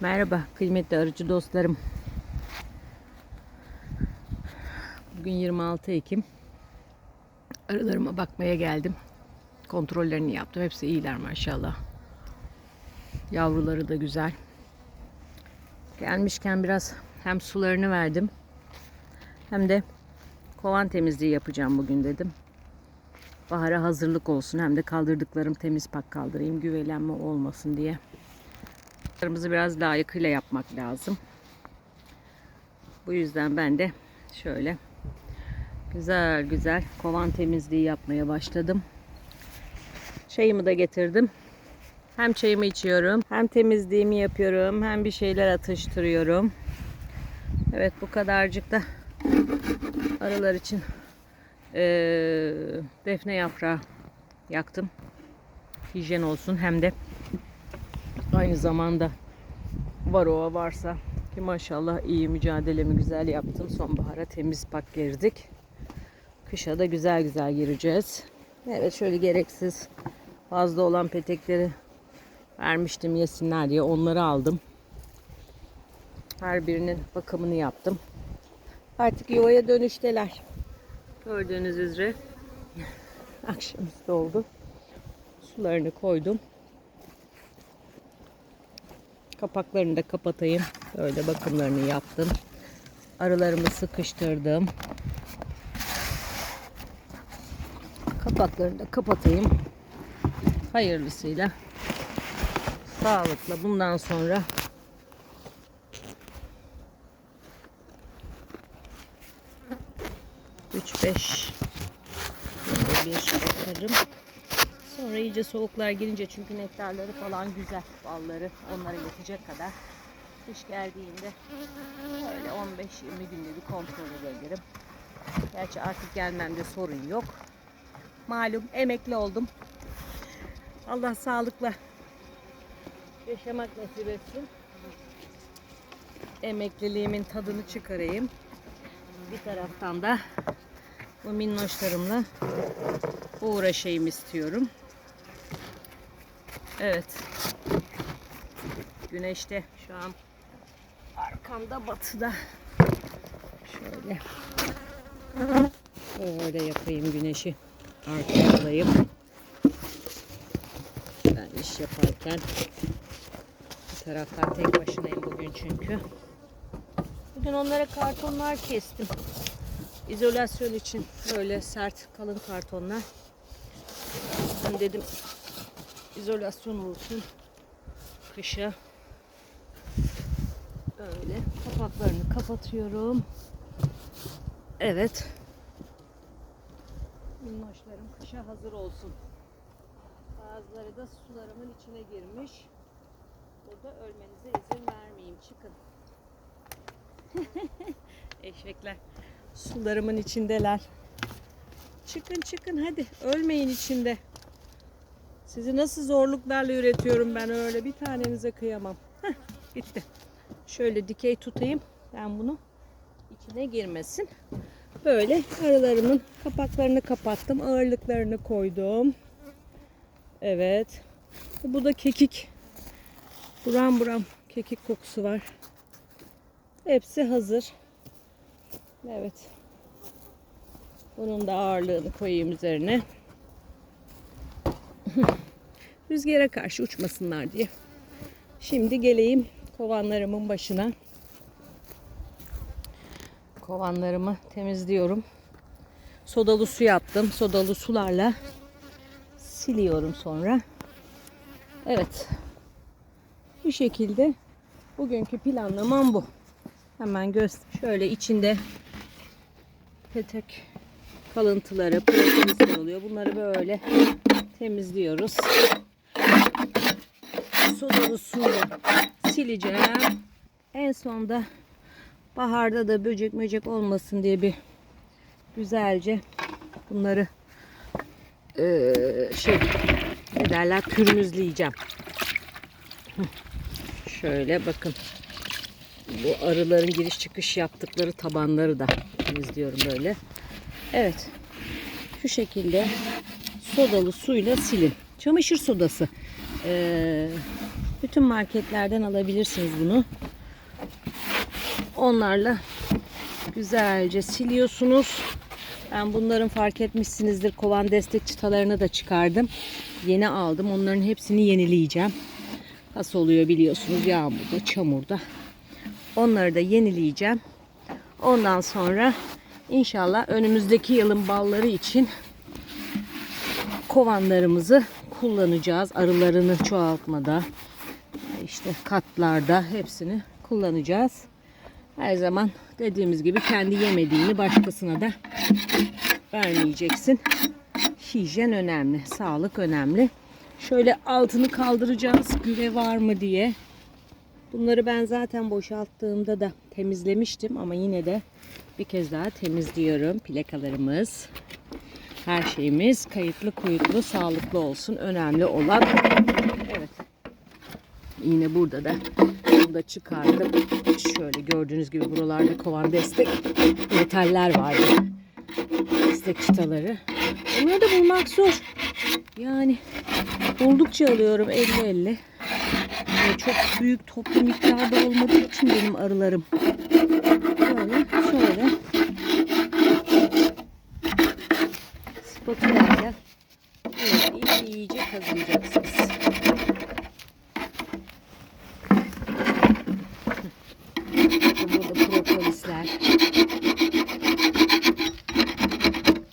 Merhaba kıymetli arıcı dostlarım. Bugün 26 Ekim. Arılarıma bakmaya geldim. Kontrollerini yaptım. Hepsi iyiler maşallah. Yavruları da güzel. Gelmişken biraz hem sularını verdim. Hem de kovan temizliği yapacağım bugün dedim. Bahara hazırlık olsun. Hem de kaldırdıklarım temiz pak kaldırayım. Güvelenme olmasın diye. Kırmızı biraz layıkıyla yapmak lazım. Bu yüzden ben de şöyle güzel güzel kovan temizliği yapmaya başladım. Çayımı da getirdim. Hem çayımı içiyorum, hem temizliğimi yapıyorum, hem bir şeyler atıştırıyorum. Evet bu kadarcık da arılar için eee, defne yaprağı yaktım. Hijyen olsun hem de Aynı zamanda varova varsa ki maşallah iyi mücadelemi güzel yaptım. Sonbahara temiz pak girdik. Kışa da güzel güzel gireceğiz. Evet şöyle gereksiz fazla olan petekleri vermiştim yesinler diye onları aldım. Her birinin bakımını yaptım. Artık yuvaya dönüşteler. Gördüğünüz üzere akşamüstü oldu. Sularını koydum. Kapaklarını da kapatayım. Böyle bakımlarını yaptım. Arılarımı sıkıştırdım. Kapaklarını da kapatayım. Hayırlısıyla. Sağlıkla bundan sonra üç beş bir bakarım. Sonra iyice soğuklar girince çünkü nektarları falan güzel. Balları onlara yetecek kadar. Kış geldiğinde öyle 15-20 günde bir kontrol ederim. Gerçi artık gelmemde sorun yok. Malum emekli oldum. Allah sağlıkla yaşamak nasip etsin. Emekliliğimin tadını çıkarayım. Bir taraftan da bu minnoşlarımla uğraşayım istiyorum. Evet. Güneşte şu an arkamda batıda. Şöyle. Böyle yapayım güneşi. Arkaya alayım. Ben iş yaparken bir taraftan tek başınayım bugün çünkü. Bugün onlara kartonlar kestim. İzolasyon için böyle sert kalın kartonlar. Ben dedim izolasyon olsun kışa. Böyle kapaklarını kapatıyorum. Evet. Minnoşlarım kışa hazır olsun. Bazıları da sularımın içine girmiş. Burada ölmenize izin vermeyeyim. Çıkın. Eşekler sularımın içindeler. Çıkın çıkın hadi ölmeyin içinde. Sizi nasıl zorluklarla üretiyorum ben öyle bir tanenize kıyamam. Heh, gitti. Şöyle dikey tutayım ben bunu içine girmesin. Böyle arılarımın kapaklarını kapattım. Ağırlıklarını koydum. Evet. Bu da kekik. Buram buram kekik kokusu var. Hepsi hazır. Evet. Bunun da ağırlığını koyayım üzerine. Rüzgara karşı uçmasınlar diye. Şimdi geleyim kovanlarımın başına. Kovanlarımı temizliyorum. Sodalı su yaptım. Sodalı sularla siliyorum sonra. Evet. Bu şekilde bugünkü planlamam bu. Hemen göster. Şöyle içinde petek kalıntıları, propolisler oluyor. Bunları böyle temizliyoruz. Sodalı suyla sileceğim. En sonda baharda da böcek möcek olmasın diye bir güzelce bunları eee, şey ne derler pürmüzleyeceğim. Şöyle bakın. Bu arıların giriş çıkış yaptıkları tabanları da temizliyorum böyle. Evet. Şu şekilde sodalı suyla silin. Çamaşır sodası. Ee, Bütün marketlerden alabilirsiniz bunu. Onlarla güzelce siliyorsunuz. Ben bunların fark etmişsinizdir kovan destek çıtalarını da çıkardım. Yeni aldım. Onların hepsini yenileyeceğim. Nasıl oluyor biliyorsunuz yağmurda, çamurda. Onları da yenileyeceğim. Ondan sonra inşallah önümüzdeki yılın balları için kovanlarımızı kullanacağız. Arılarını çoğaltmada, işte katlarda hepsini kullanacağız. Her zaman dediğimiz gibi kendi yemediğini başkasına da vermeyeceksin. Hijyen önemli, sağlık önemli. Şöyle altını kaldıracağız güve var mı diye. Bunları ben zaten boşalttığımda da temizlemiştim ama yine de bir kez daha temizliyorum. Plakalarımız, her şeyimiz kayıtlı kuyutlu sağlıklı olsun. Önemli olan evet. Yine burada da bunu da çıkardım. Şöyle gördüğünüz gibi buralarda kovan destek metaller vardı. Destek çıtaları. Bunları da bulmak zor. Yani buldukça alıyorum 50-50. Ve çok büyük toplu miktarda olmadığı için benim arılarım. Böyle şöyle spatulayla iyice, iyice kazıyacaksınız. Bakın burada propolisler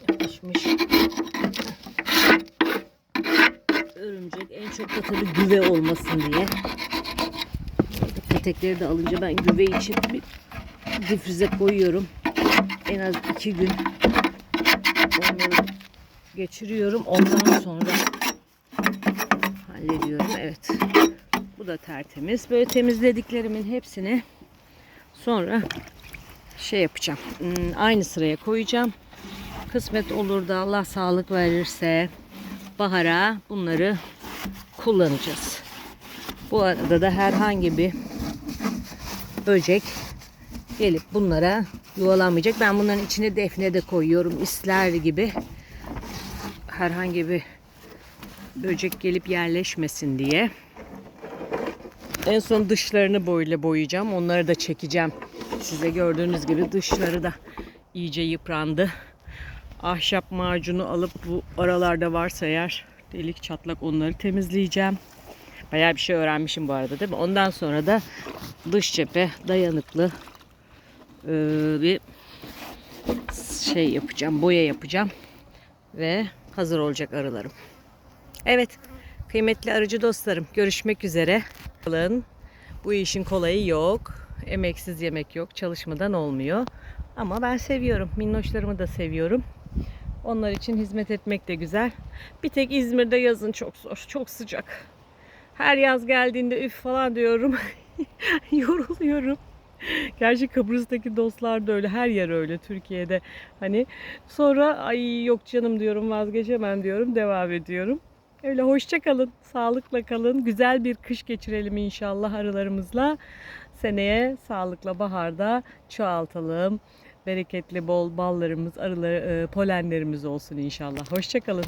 yapışmış. Örümcek en çok da tabii güve olmasın diye. Petekleri de alınca ben güve için bir difrize koyuyorum. En az iki gün onları geçiriyorum. Ondan sonra hallediyorum. Evet. Bu da tertemiz. Böyle temizlediklerimin hepsini sonra şey yapacağım. Hmm, Aynı sıraya koyacağım. Kısmet olur da Allah sağlık verirse bahara bunları kullanacağız. Bu arada da herhangi bir böcek gelip bunlara yuvalanmayacak. Ben bunların içine defne de koyuyorum. isler gibi. Herhangi bir böcek gelip yerleşmesin diye. En son dışlarını böyle boyayacağım. Onları da çekeceğim. Size gördüğünüz gibi dışları da iyice yıprandı. Ahşap macunu alıp bu aralarda varsa eğer delik çatlak onları temizleyeceğim. Bayağı bir şey öğrenmişim bu arada değil mi? Ondan sonra da dış cephe dayanıklı e, bir şey yapacağım. Boya yapacağım. Ve hazır olacak arılarım. Evet. Kıymetli arıcı dostlarım. Görüşmek üzere. Alın. Bu işin kolayı yok. Emeksiz yemek yok. Çalışmadan olmuyor. Ama ben seviyorum. Minnoşlarımı da seviyorum. Onlar için hizmet etmek de güzel. Bir tek İzmir'de yazın çok zor. Çok sıcak. Her yaz geldiğinde üf falan diyorum. Yoruluyorum. Gerçi Kıbrıs'taki dostlar da öyle. Her yer öyle Türkiye'de. Hani sonra ay yok canım diyorum vazgeçemem diyorum. Devam ediyorum. Öyle hoşça kalın. Sağlıkla kalın. Güzel bir kış geçirelim inşallah arılarımızla. Seneye sağlıkla baharda çoğaltalım. Bereketli bol ballarımız, arıları, e, polenlerimiz olsun inşallah. Hoşça kalın.